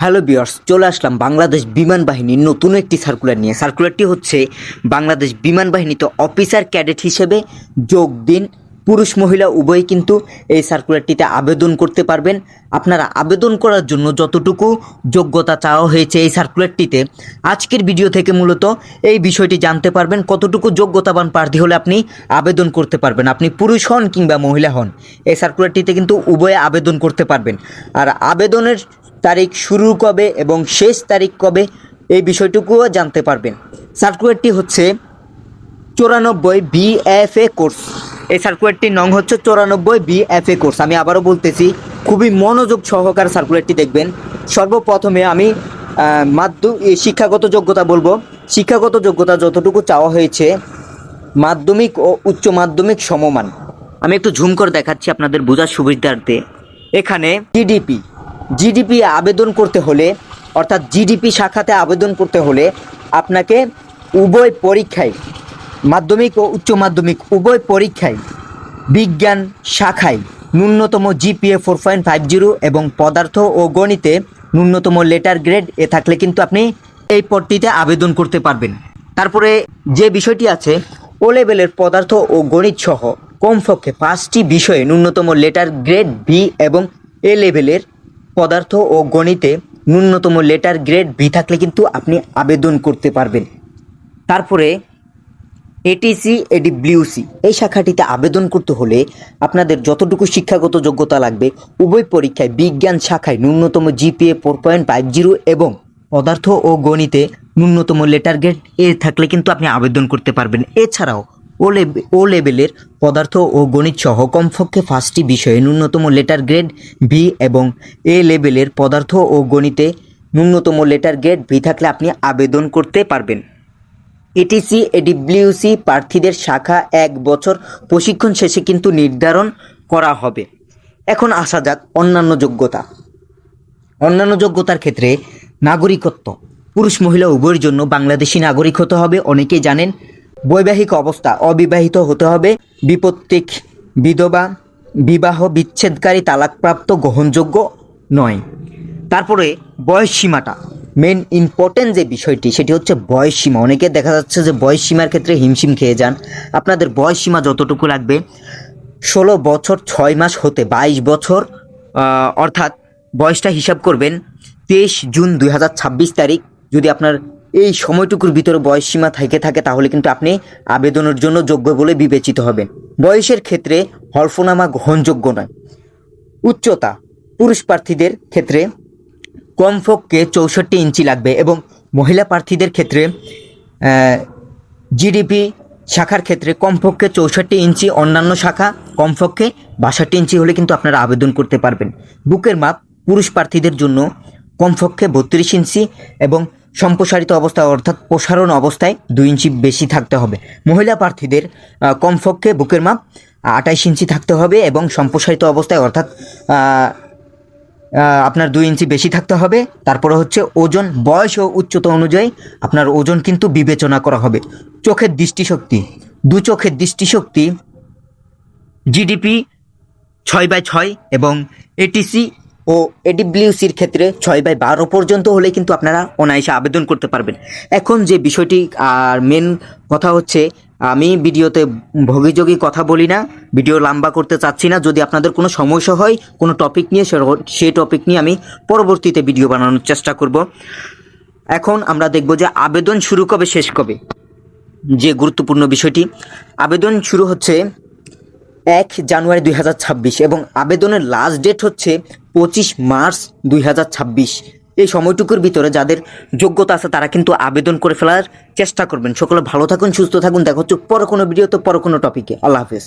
Hello বিয়ার্স চলে আসলাম বাংলাদেশ বিমান বাহিনীর নতুন একটি সার্কুলার নিয়ে। সার্কুলারটি হচ্ছে বাংলাদেশ বিমান বাহিনীতে অফিসার ক্যাডেট হিসেবে যোগ দিন। পুরুষ, মহিলা উভয়ই কিন্তু এই সার্কুলারটিতে আবেদন করতে পারবেন। আপনারা আবেদন করার জন্য যতটুকু যোগ্যতা চাওয়া হয়েছে এই সার্কুলারটিতে আজকের ভিডিও থেকে মূলত এই বিষয়টি জানতে পারবেন, কতটুকু যোগ্যতাবান প্রার্থী হলে আপনি আবেদন করতে পারবেন। আপনি পুরুষ হন কিংবা মহিলা হন, এই সার্কুলারটিতে কিন্তু উভয়ে আবেদন করতে পারবেন। আর আবেদনের তারিখ শুরু কবে এবং শেষ তারিখ কবে, এই বিষয়টুকুও জানতে পারবেন। সার্কুলারটি হচ্ছে চুরানব্বই বিএফএ কোর্স এই সার্কুলারটির নং হচ্ছে চুরানব্বই বিএফএ কোর্স আমি আবারও বলতেছি, খুবই মনোযোগ সহকার সার্কুলারটি দেখবেন। সর্বপ্রথমে আমি মাধ্যমিক শিক্ষাগত যোগ্যতা বলব। শিক্ষাগত যোগ্যতা যতটুকু চাওয়া হয়েছে, মাধ্যমিক ও উচ্চ মাধ্যমিক সমমান। আমি একটু ঝুম করে দেখাচ্ছি আপনাদের বোঝার সুবিধার্থে। এখানে জিডিপি জিডিপি আবেদন করতে হলে, অর্থাৎ জিডিপি শাখাতে আবেদন করতে হলে আপনাকে উভয় পরীক্ষায় মাধ্যমিক ও উচ্চ মাধ্যমিক উভয় পরীক্ষায় বিজ্ঞান শাখায় ন্যূনতম GPA four point five zero এবং পদার্থ ও গণিতে ন্যূনতম লেটার গ্রেড এ থাকলে কিন্তু আপনি এই পদটিতে আবেদন করতে পারবেন। তারপরে যে বিষয়টি আছে ও লেভেলের পদার্থ ও গণিত সহ কমপক্ষে পাঁচটি বিষয়ে ন্যূনতম লেটার গ্রেড বি এবং এ লেভেলের পদার্থ ও গণিতে ন্যূনতম লেটার গ্রেড বি থাকলে কিন্তু আপনি আবেদন করতে পারবেন। তারপরে এটিসি এডিব্লিউসি এই শাখাটিতে আবেদন করতে হলে আপনাদের যতটুকু শিক্ষাগত যোগ্যতা লাগবে, উভয় পরীক্ষায় বিজ্ঞান শাখায় ন্যূনতম GPA four point five zero এবং পদার্থ ও গণিতে ন্যূনতম লেটার গ্রেড এ থাকলে কিন্তু আপনি আবেদন করতে পারবেন। এছাড়াও ও ও লেভেলের পদার্থ ও গণিত সহ কমপক্ষে পাঁচটি বিষয়ে ন্যূনতম লেটার গ্রেড বি এবং এ লেভেলের পদার্থ ও গণিতে ন্যূনতম লেটার গ্রেড বি থাকলে আপনি আবেদন করতে পারবেন। এটিসি এডিব্লিউসি প্রার্থীদের শাখা এক বছর প্রশিক্ষণ শেষে কিন্তু নির্ধারণ করা হবে। এখন আসা যাক অন্যান্য যোগ্যতা। অন্যান্য যোগ্যতার ক্ষেত্রে নাগরিকত্ব। পুরুষ মহিলা উভয়ের জন্য বাংলাদেশি নাগরিক হতে হবে, অনেকেই জানেন বৈবাহিক অবস্থা অবিবাহিত হতে হবে। বিপত্তিক বিধবা, বিবাহ বিচ্ছেদকারী তালাকপ্রাপ্ত গ্রহণযোগ্য নয়। তারপরে বয়স সীমাটা মেন ইম্পর্টেন্ট যে বিষয়টি, সেটি হচ্ছে বয়স সীমা অনেকে দেখা যাচ্ছে যে বয়স সীমার ক্ষেত্রে হিমশিম খেয়ে যান। আপনাদের বয়স সীমা যতটুকু লাগবে, ষোলো বছর ছয় মাস হতে বাইশ বছর অর্থাৎ বয়সটা হিসাব করবেন তেইশ জুন দুই হাজার ছাব্বিশ তারিখ। যদি আপনার এই সময়টুকুর ভিতরে বয়স সীমা থেকে থাকে, তাহলে কিন্তু আপনি আবেদনের জন্য যোগ্য বলে বিবেচিত হবেন। বয়সের ক্ষেত্রে হলফনামা গ্রহণযোগ্য নয়। উচ্চতা, পুরুষ প্রার্থীদের ক্ষেত্রে কমপক্ষে চৌষট্টি ইঞ্চি লাগবে এবং মহিলা প্রার্থীদের ক্ষেত্রে জিডিপি শাখার ক্ষেত্রে কমপক্ষে চৌষট্টি ইঞ্চি, অন্যান্য শাখা কমপক্ষে বাষট্টি ইঞ্চি হলে কিন্তু আপনারা আবেদন করতে পারবেন। বুকের মাপ পুরুষ প্রার্থীদের জন্য কমপক্ষে বত্রিশ ইঞ্চি এবং সম্প্রসারিত অবস্থায় অর্থাৎ প্রসারণ অবস্থায় দুই ইঞ্চি বেশি থাকতে হবে। মহিলা প্রার্থীদের কমপক্ষে বুকের মাপ আঠাইশ ইঞ্চি থাকতে হবে এবং সম্প্রসারিত অবস্থায় অর্থাৎ আপনার দুই ইঞ্চি বেশি থাকতে হবে। তারপরে হচ্ছে ওজন, বয়স ও উচ্চতা অনুযায়ী আপনার ওজন কিন্তু বিবেচনা করা হবে। চোখের দৃষ্টিশক্তি, দু চোখের দৃষ্টিশক্তি, জিডিপি ছয় বাই ছয় এবং এটিসি ও এডিব্লিউসির ক্ষেত্রে ছয় বাই বারো পর্যন্ত হলে কিন্তু আপনারা অনায়াসে আবেদন করতে পারবেন। এখন যে বিষয়টি, আর মেন কথা হচ্ছে, আমি ভিডিওতে ভগিযোগী কথা বলি না, ভিডিও লম্বা করতে চাচ্ছি না। যদি আপনাদের কোনো সমস্যা হয়, কোনো টপিক নিয়ে, সে- টপিক নিয়ে আমি পরবর্তীতে ভিডিও বানানোর চেষ্টা করব। এখন আমরা দেখব যে আবেদন শুরু কবে, শেষ কবে? যে গুরুত্বপূর্ণ বিষয়টি। আবেদন শুরু হচ্ছে এক জানুয়ারি দুই হাজার ছাব্বিশ এবং আবেদনের লাস্ট ডেট হচ্ছে পঁচিশ মার্চ দুই হাজার ছাব্বিশ। এই সময়টুকুর ভিতরে যাদের যোগ্যতা আছে, তারা কিন্তু আবেদন করে ফেলার চেষ্টা করবেন। সকলে ভালো থাকুন, সুস্থ থাকুন। দেখা হচ্ছে পরে কোনো ভিডিওতে, পরে কোনো টপিকে আল্লাহ হাফেজ।